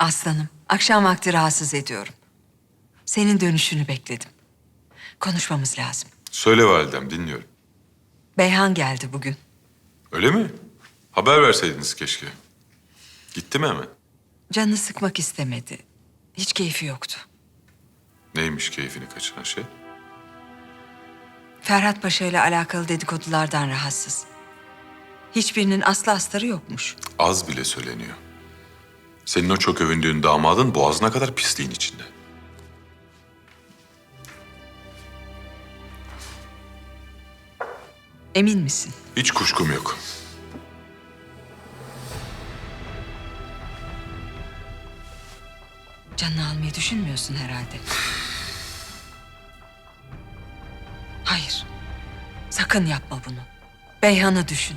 Aslanım, akşam vakti rahatsız ediyorum. Senin dönüşünü bekledim. Konuşmamız lazım. Söyle validem dinliyorum. Beyhan geldi bugün. Öyle mi? Haber verseydiniz keşke. Gitti mi hemen? Canını sıkmak istemedi. Hiç keyfi yoktu. Neymiş keyfini kaçıran şey? Ferhat Paşa ile alakalı dedikodulardan rahatsız. Hiçbirinin aslı astarı yokmuş. Az bile söyleniyor. Senin o çok övündüğün damadın boğazına kadar pisliğin içinde. Emin misin? Hiç kuşkum yok. Canını almayı düşünmüyorsun herhalde. Hayır. Sakın yapma bunu. Beyhan'ı düşün.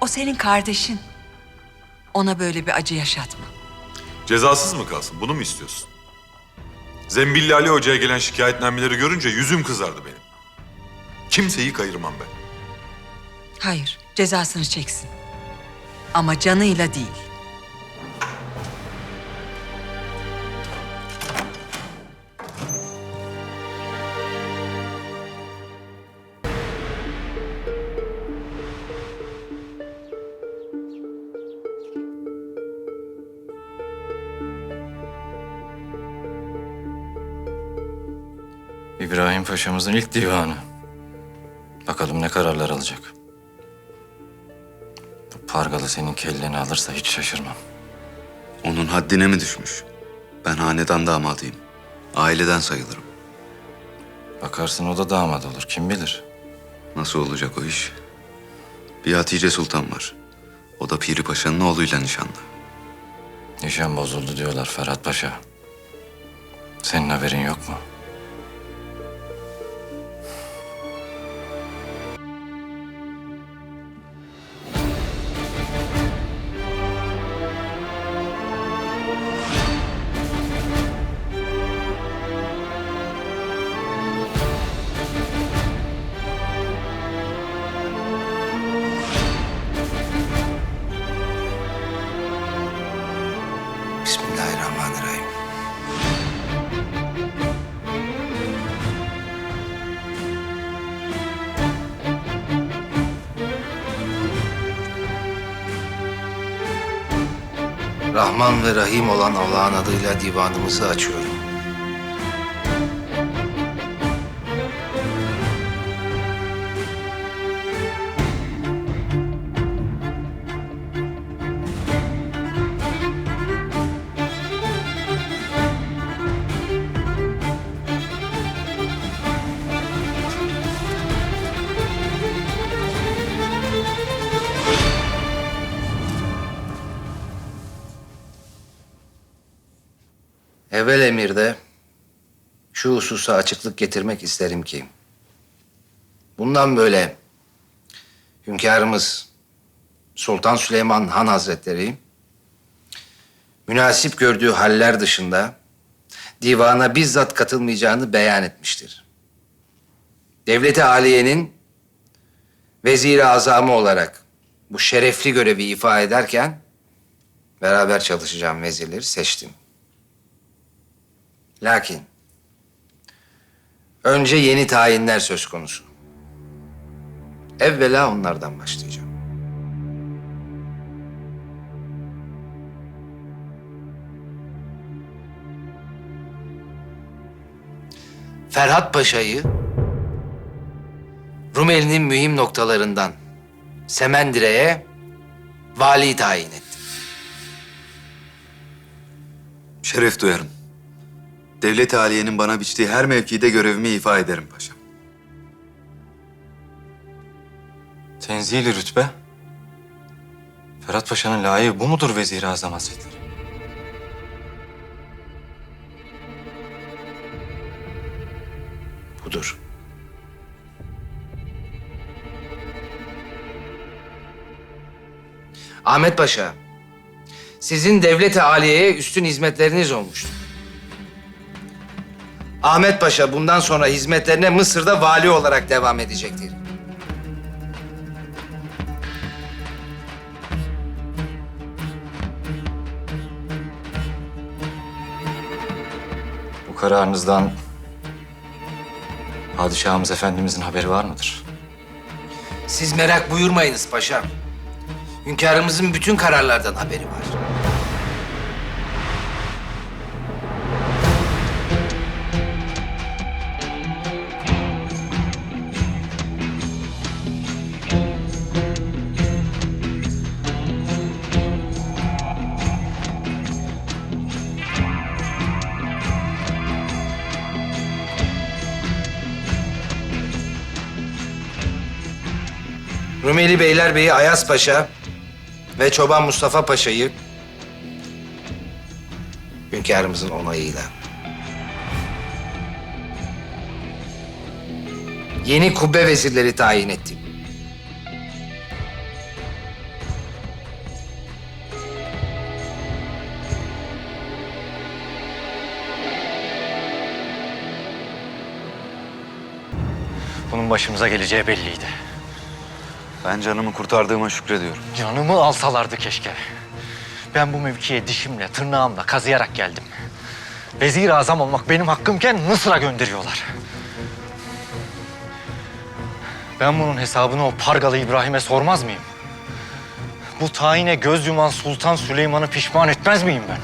O senin kardeşin. Ona böyle bir acı yaşatma. Cezasız mı kalsın? Bunu mu istiyorsun? Zembilli Ali Hoca'ya gelen şikayetnameleri görünce yüzüm kızardı benim. Kimseyi kayırmam ben. Hayır, cezasını çeksin. Ama canıyla değil. İbrahim Paşa'mızın ilk divanı. Bakalım ne kararlar alacak. Bu pargalı senin kelleni alırsa hiç şaşırmam. Onun haddine mi düşmüş? Ben hanedan damadıyım. Aileden sayılırım. Bakarsın o da damat olur kim bilir. Nasıl olacak o iş? Bir Hatice Sultan var. O da Piri Paşa'nın oğluyla nişanlı. Nişan bozuldu diyorlar Ferhat Paşa. Senin haberin yok mu? Rahman ve Rahim olan Allah'ın adıyla divanımızı açıyorum. Evvel emirde şu hususa açıklık getirmek isterim ki bundan böyle hünkârımız Sultan Süleyman Han Hazretleri münasip gördüğü haller dışında divana bizzat katılmayacağını beyan etmiştir. Devleti Aliye'nin vezir-i azamı olarak bu şerefli görevi ifa ederken beraber çalışacağım vezirleri seçtim. Lakin önce yeni tayinler söz konusu. Evvela onlardan başlayacağım. Ferhat Paşa'yı Rumeli'nin mühim noktalarından Semendire'ye vali tayin etti. Şeref duyarım. Devlet-i Aliye'nin bana biçtiği her mevkide görevimi ifa ederim paşam. Tenzili rütbe. Ferhat Paşa'nın layığı bu mudur Vezir-i Azam Hazretleri? Budur. Ahmet Paşa, sizin devlet-i aliyeye üstün hizmetleriniz olmuştu. Ahmet Paşa bundan sonra hizmetlerine Mısır'da vali olarak devam edecektir. Bu kararınızdan Padişahımız Efendimizin haberi var mıdır? Siz merak buyurmayınız paşam. Hünkârımızın bütün kararlardan haberi var. Rumeli Beylerbeyi Ayas Paşa ve Çoban Mustafa Paşa'yı hünkârımızın onayıyla yeni kubbe vezirleri tayin ettim. Bunun başımıza geleceği belliydi. Ben canımı kurtardığıma şükrediyorum. Canımı alsalardı keşke. Ben bu mevkiye dişimle, tırnağımla kazıyarak geldim. Vezir azam olmak benim hakkımken Mısır'a gönderiyorlar. Ben bunun hesabını o Pargalı İbrahim'e sormaz mıyım? Bu tayine göz yuman Sultan Süleyman'ı pişman etmez miyim ben?